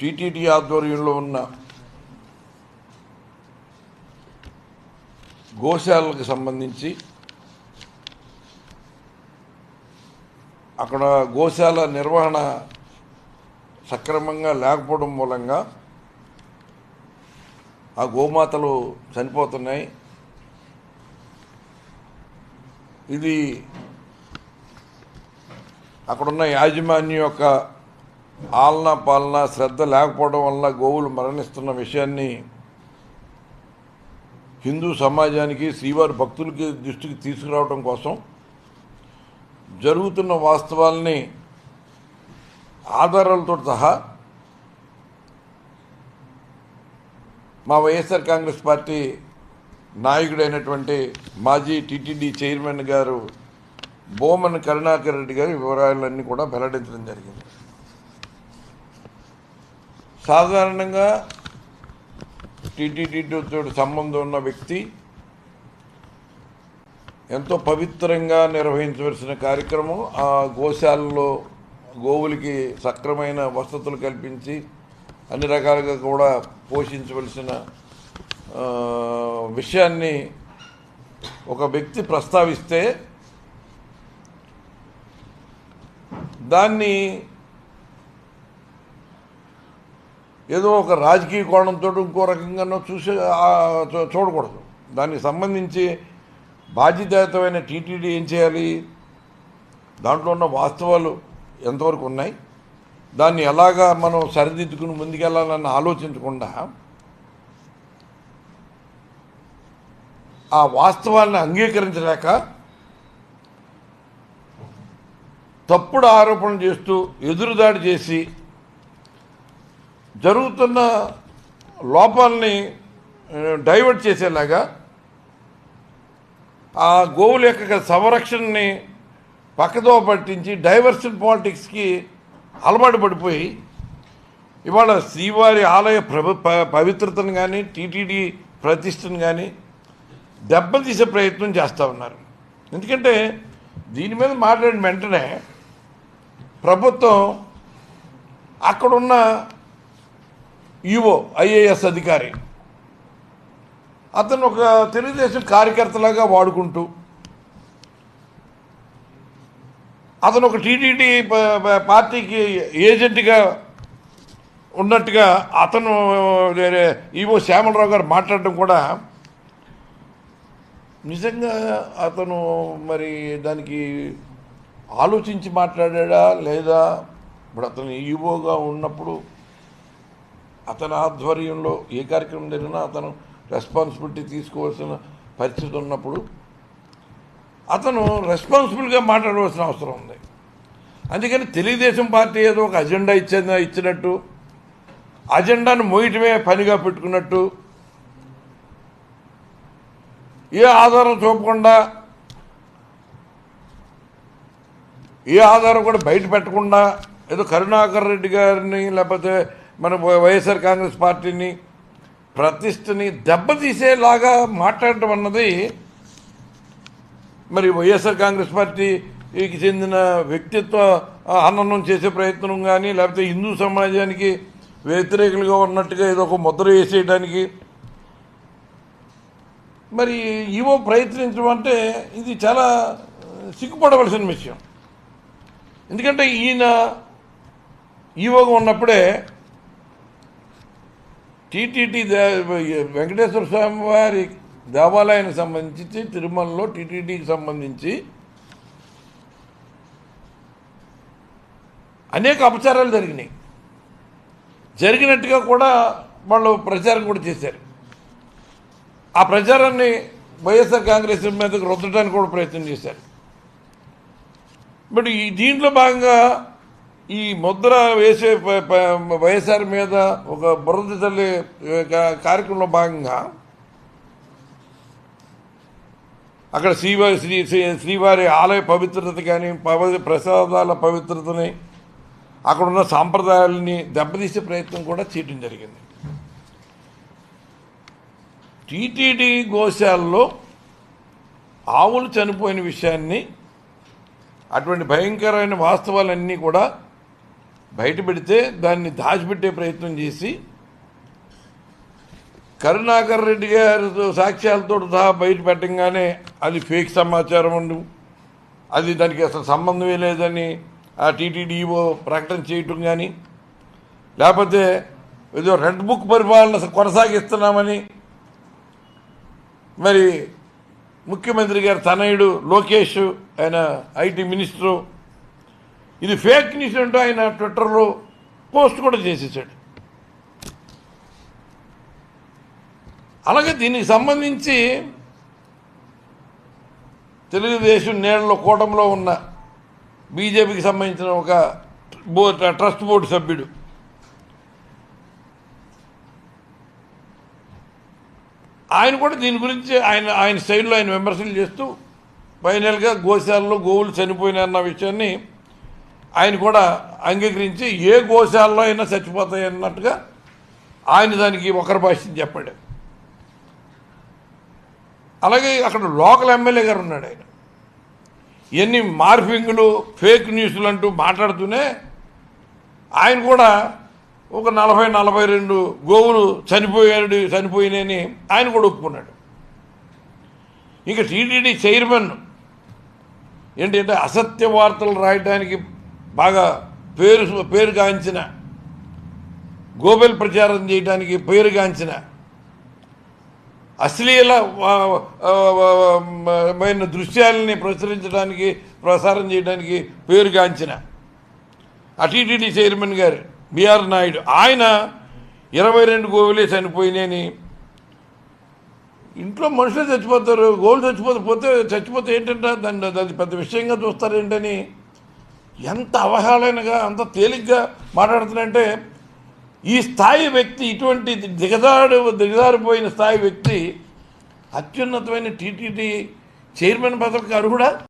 TTD ఆధ్వర్యంలో ఉన్న గోశాలకు సంబంధించి అక్కడ గోశాల నిర్వహణ సక్రమంగా లేకపోవడం మూలంగా ఆ గోమాతలు చనిపోతున్నాయి. ఇది అక్కడున్న యాజమాన్యం యొక్క ఆలన పాలన శ్రద్ధ లేకపోవడం వల్ల గోవులు మరణిస్తున్న విషయాన్ని హిందూ సమాజానికి శ్రీవారి భక్తులకి దృష్టికి తీసుకురావడం కోసం జరుగుతున్న వాస్తవాల్ని ఆధారాలతో సహా మా వైఎస్ఆర్ కాంగ్రెస్ పార్టీ నాయకుడైనటువంటి మాజీ టీటీడీ చైర్మన్ గారు బోమన్ కరుణాకర్ రెడ్డి గారి వివరాలన్నీ కూడా వెల్లడించడం జరిగింది. సాధారణంగా టీటీడీతో సంబంధం ఉన్న వ్యక్తి ఎంతో పవిత్రంగా నిర్వహించవలసిన కార్యక్రమం ఆ గోశాలలో గోవులకి సక్రమైన వసతులు కల్పించి అన్ని రకాలుగా కూడా పోషించవలసిన విషయాన్ని ఒక వ్యక్తి ప్రస్తావిస్తే దాన్ని ఏదో ఒక రాజకీయ కోణంతో ఇంకో రకంగానో చూసి చూ- చూడకూడదు. దానికి సంబంధించి బాధ్యతాయుతమైన టీటీడీ ఏం చేయాలి? దాంట్లో ఉన్న వాస్తవాలు ఎంతవరకు ఉన్నాయి? దాన్ని ఎలాగా మనం సరిదిద్దుకుని ముందుకెళ్ళాలని ఆలోచించకుండా ఆ వాస్తవాన్ని అంగీకరించలేక తప్పుడు ఆరోపణలు చేస్తూ ఎదురుదాడి చేసి జరుగుతున్న లోపాలని డైవర్ట్ చేసేలాగా ఆ గోవుల యొక్క సంరక్షణని పక్కదో పట్టించి డైవర్షన్ పాలిటిక్స్కి అలవాటు పడిపోయి ఇవాళ శ్రీవారి ఆలయ ప్రభు ప- పవిత్రతను కానీ టీటీడీ ప్రతిష్టను కానీ దెబ్బతీసే ప్రయత్నం చేస్తూ ఉన్నారు. ఎందుకంటే దీని మీద మాట్లాడిన వెంటనే ప్రభుత్వం అక్కడున్న ఈవో ఐఏఎస్ అధికారి. అతను ఒక తెలుగుదేశం కార్యకర్తలాగా వాడుకుంటూ అతను ఒక టీటీడీ ప- పార్టీకి ఏజెంట్గా ఉన్నట్టుగా అతను ఈవో శ్యామలరావు గారు మాట్లాడడం కూడా నిజంగా అతను మరి దానికి ఆలోచించి మాట్లాడా లేదా? ఇప్పుడు అతను ఈవోగా ఉన్నప్పుడు అతని ఆధ్వర్యంలో ఏ కార్యక్రమం జరిగినా అతను రెస్పాన్సిబిలిటీ తీసుకోవాల్సిన పరిస్థితి ఉన్నప్పుడు అతను రెస్పాన్సిబుల్గా మాట్లాడవలసిన అవసరం ఉంది. అందుకని తెలుగుదేశం పార్టీ ఏదో ఒక అజెండా ఇచ్చే ఇచ్చినట్టు అజెండాను మోయటమే పనిగా పెట్టుకున్నట్టు ఏ ఆధారం చూపకుండా ఏ ఆధారం కూడా బయట పెట్టకుండా ఏదో కరుణాకర్ రెడ్డి గారిని లేకపోతే మన వైఎస్ఆర్ కాంగ్రెస్ పార్టీని ప్రతిష్టని దెబ్బతీసేలాగా మాట్లాడటం అన్నది మరి వైఎస్ఆర్ కాంగ్రెస్ పార్టీకి చెందిన వ్యక్తిత్వ హననం చేసే ప్రయత్నం కానీ లేకపోతే హిందూ సమాజానికి వ్యతిరేకులుగా ఉన్నట్టుగా ఏదో ఒక ముద్ర వేసేయడానికి మరి ఈవో ప్రయత్నించడం అంటే ఇది చాలా సిగ్గుపడవలసిన విషయం. ఎందుకంటే ఈయన ఈవోగా ఉన్నప్పుడే టీటీడీ వెంకటేశ్వర స్వామి వారి దేవాలయానికి సంబంధించి తిరుమలలో టీటీడీకి సంబంధించి అనేక అపచారాలు జరిగినాయి. జరిగినట్టుగా కూడా వాళ్ళు ప్రచారం కూడా చేశారు. ఆ ప్రచారాన్ని వైఎస్ఆర్ కాంగ్రెస్ మీదకు రుద్దడానికి కూడా ప్రయత్నం చేశారు. బట్ ఈ దీంట్లో భాగంగా ఈ ముద్ర వేసే వైఎస్ఆర్ మీద ఒక బురద తల్లి కా- కార్యక్రమంలో భాగంగా అక్కడ శ్రీవారి శ్రీ శ్రీ- శ్రీవారి ఆలయ పవిత్రత కానీ పవి ప్రసాదాల పవిత్రతని అక్కడున్న సాంప్రదాయాలని దెబ్బతీసే ప్రయత్నం కూడా చేయడం జరిగింది. టీటీడీ గోశాలలో ఆవులు చనిపోయిన విషయాన్ని అటువంటి భయంకరమైన వాస్తవాలన్నీ కూడా బయట పెడితే దాన్ని దాచిపెట్టే ప్రయత్నం చేసి కరుణాకర్ రెడ్డి గారితో సాక్ష్యాలతో సహా బయట పెట్టంగానే అది ఫేక్ సమాచారం ఉండు అది దానికి అసలు సంబంధమే లేదని ఆ టీటీడీఓ ప్రకటన చేయటం కానీ లేకపోతే ఏదో రెడ్ బుక్ పరిపాలన కొనసాగిస్తున్నామని మరి ముఖ్యమంత్రి గారు తనయుడు లోకేష్ ఆయన ఐటీ మినిస్టరు ఇది ఫేక్ న్యూస్ అంటూ ఆయన ట్విట్టర్లో పోస్ట్ కూడా చేసేసాడు. అలాగే దీనికి సంబంధించి తెలుగుదేశం నేలలో కూటమిలో ఉన్న బీజేపీకి సంబంధించిన ఒక బోర్డ్ ట్రస్ట్ బోర్డు సభ్యుడు. ఆయన కూడా దీని గురించి ఆయన ఆయన స్టైల్లో ఆయన విమర్శలు చేస్తూ ఫైనల్గా గోశాలలో గోవులు చనిపోయినాయన్న విషయాన్ని ఆయన కూడా అంగీకరించి ఏ గోశాలలో అయినా చచ్చిపోతాయి అన్నట్టుగా ఆయన దానికి ఒకరి భాష్యం చెప్పాడు. అలాగే అక్కడ లోకల్ ఎమ్మెల్యే గారు ఉన్నాడు ఆయన. ఎన్ని మార్ఫింగ్లు ఫేక్ న్యూస్లు అంటూ మాట్లాడుతూనే ఆయన కూడా ఒక నలభై నలభై రెండు గోవులు చనిపోయాడు చనిపోయినాయని ఆయన కూడా ఒప్పుకున్నాడు. ఇక టీటీడీ చైర్మన్ ఏంటంటే అసత్య వార్తలు రాయడానికి బాగా పేరు పేరుగాంచిన గోబెల్ ప్రచారం చేయడానికి పేరుగాంచిన అశ్లీల మైన దృశ్యాలని ప్రచురించడానికి ప్రసారం చేయడానికి పేరుగాంచిన. అటీటీడీ చైర్మన్ గారు బిఆర్ నాయుడు ఆయన ఇరవై రెండు గోవులే చనిపోయినాయని. ఇంట్లో మనుషులు చచ్చిపోతారు గోవులు చచ్చిపోతే పోతే చచ్చిపోతే ఏంటంటే దాన్ని అది పెద్ద విషయంగా చూస్తారేంటని ఎంత అవహేళనగా అంత తేలిగ్గా మాట్లాడుతున్నారంటే ఈ స్థాయి వ్యక్తి ఇటువంటి దిగజాడు దిగజారిపోయిన స్థాయి వ్యక్తి అత్యున్నతమైన టీటీడీ చైర్మన్ పదవికి అర్హుడా?